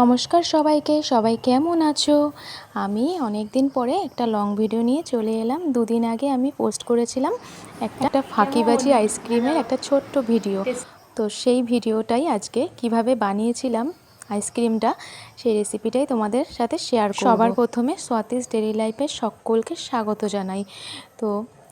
নমস্কার সবাইকে সবাই কেমন আছো? আমি অনেক দিন পরে একটা লং ভিডিও নিয়ে চলে এলাম। দুদিন আগে আমি পোস্ট করেছিলাম একটা ফাঁকিবাজি আইসক্রিমের একটা ছোট্ট ভিডিও তো সেই ভিডিওটাই আজকে কীভাবে বানিয়েছিলাম আইসক্রিমটা সেই রেসিপিটাই তোমাদের সাথে শেয়ার সবার প্রথমে স্বাতিস ডেরি লাইফের সকলকে স্বাগত জানাই। তো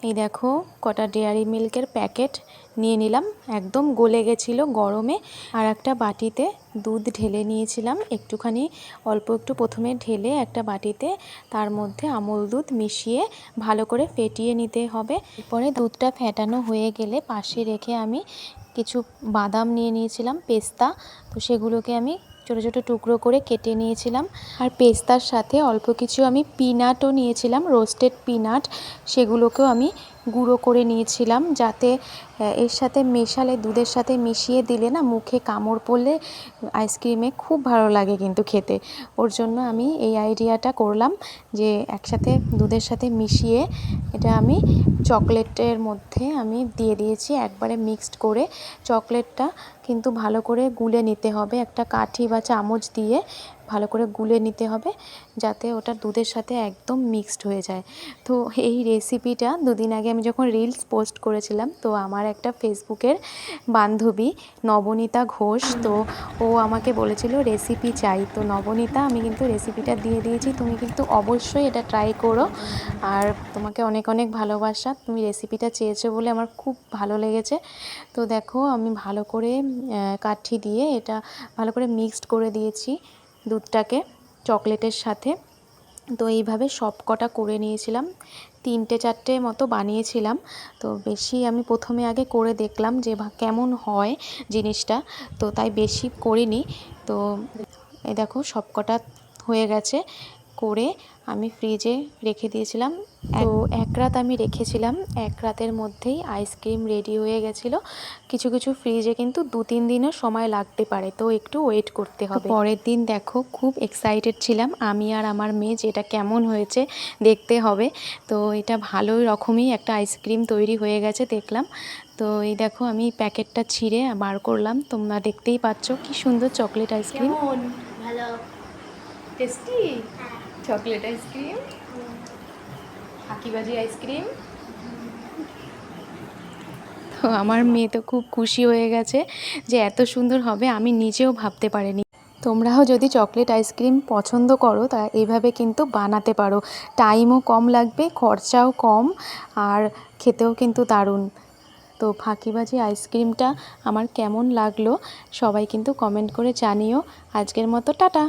এই দেখো কটা ডেয়ারি মিল্কের প্যাকেট নিয়ে নিলাম। একদম গলে গেছিল গরমে। আর একটা বাটিতে দুধ ঢেলে নিয়েছিলাম। একটুখানি, অল্প একটু প্রথমে ঢেলে একটা বাটিতে তার মধ্যে আমুল দুধ মিশিয়ে ভালো করে ফেটিয়ে নিতে হবে। এরপরে দুধটা ফেটানো হয়ে গেলে পাশে রেখে আমি কিছু বাদাম নিয়ে নিয়েছিলাম, পেস্তা। তো সেগুলোকে আমি ছোটো ছোটো টুকরো করে কেটে নিয়েছিলাম। আর পেস্তার সাথে অল্প কিছু আমি পিনাটও নিয়েছিলাম রোস্টেড পিনাট সেগুলোকেও আমি গুঁড়ো করে নিয়েছিলাম যাতে এর সাথে মেশালে, দুধের সাথে মিশিয়ে দিলে না মুখে কামড় পড়লে আইসক্রিমে খুব ভালো লাগে কিন্তু খেতে। ওর জন্য আমি এই আইডিয়াটা করলাম যে একসাথে দুধের সাথে মিশিয়ে এটা আমি চকলেটের মধ্যে আমি দিয়ে দিয়েছি। একবারে মিক্সড করে চকলেটটা কিন্তু ভালো করে গুলে নিতে হবে। একটা কাঠি বা চামচ দিয়ে ভালো করে গুলে নিতে হবে যাতে ওটা দুধের সাথে একদম মিক্সড হয়ে যায়। তো এই রেসিপিটা দুদিন আগে আমি যখন রিলস পোস্ট করেছিলাম, তো আমার একটা ফেসবুকের বান্ধবী নবনীতা ঘোষ, তো ও আমাকে বলেছিল রেসিপি চাই। তো নবনীতা, আমি কিন্তু রেসিপিটা দিয়ে দিয়েছি, তুমি কিন্তু অবশ্যই এটা ট্রাই করো। আর তোমাকে অনেক অনেক ভালোবাসা, তুমি রেসিপিটা চেয়েছো বলে আমার খুব ভালো লেগেছে। তো দেখো, আমি ভালো করে কাঠি দিয়ে এটা ভালো করে মিক্সড করে দিয়েছি। দুধটাকে চকলেটের সাথে। তো এইভাবে সব কটা করে নিয়েছিলাম। তিনটে, চারটে মতো বানিয়েছিলাম। তো বেশি আমি প্রথমে আগে করে দেখলাম যে কেমন হয় জিনিসটা। তো তাই বেশি করিনি। তো এ দেখো সব কটা হয়ে গেছে। করে আমি ফ্রিজে রেখে দিয়েছিলাম। তো এক রাত আমি রেখেছিলাম। এক রাতের মধ্যেই আইসক্রিম রেডি হয়ে গেছিল। কিছু কিছু ফ্রিজে কিন্তু দু তিন দিনও সময় লাগতে পারে তো একটু ওয়েট করতে হবে। পরের দিন দেখো খুব এক্সাইটেড ছিলাম। আমি আর আমার মেয়ে যে এটা কেমন হয়েছে দেখতে হবে। তো এটা ভালো রকমই একটা আইসক্রিম তৈরি হয়ে গেছে দেখলাম। তো এই দেখো আমি প্যাকেটটা ছিঁড়ে বার করলাম। তোমরা দেখতেই পাচ্ছ কি সুন্দর চকলেট আইসক্রিম ভালো? টেস্টি চকলেট আইসক্রিম, ফাঁকিবাজি আইসক্রিম। তো আমার মেয়ে তো খুব খুশি হয়ে গেছে যে এত সুন্দর হবে, আমি নিজেও ভাবতে পারিনি। তোমরাও যদি চকলেট আইসক্রিম পছন্দ করো, তা এইভাবে কিন্তু বানাতে পারো। টাইমও কম লাগবে, খরচাও কম, আর খেতেও কিন্তু দারুণ। তো ফাঁকিবাজি আইসক্রিমটা আমার কেমন লাগল, সবাই কিন্তু কমেন্ট করে জানিও। আজকের মতো টাটা।